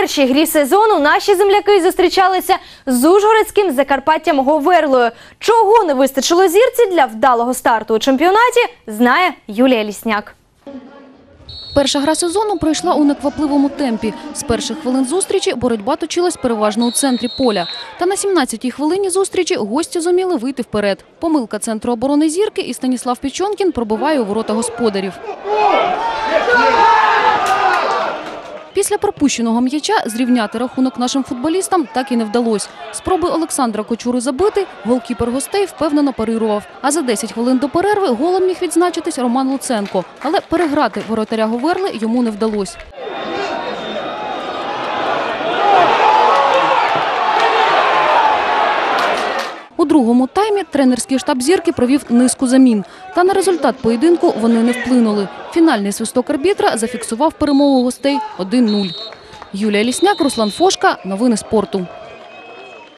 першій грі сезону наші земляки зустрічалися з Ужгородським Закарпаттям Говерлою. Чого не вистачило зірці для вдалого старту у чемпіонаті, знає Юлія Лісняк. Перша гра сезону пройшла у неквапливому темпі. З перших хвилин зустрічі боротьба точилась переважно у центрі поля. Та на 17-й хвилині зустрічі гості зуміли вийти вперед. Помилка центру оборони зірки і Станіслав Пічонкін пробиває у ворота господарів. Після пропущеного м'яча зрівняти рахунок нашим футболістам так і не вдалося. Спроби Олександра Кочури забити голкіпер гостей впевнено парирував. А за 10 хвилин до перерви голом міг відзначитись Роман Луценко. Але переграти воротаря Говерли йому не вдалося. Другому таймі тренерський штаб зірки провів низку замін. Та на результат поєдинку вони не вплинули. Фінальний свисток арбітра зафіксував перемогу гостей 1-0. Юлія Лісняк, Руслан Фошка. Новини спорту.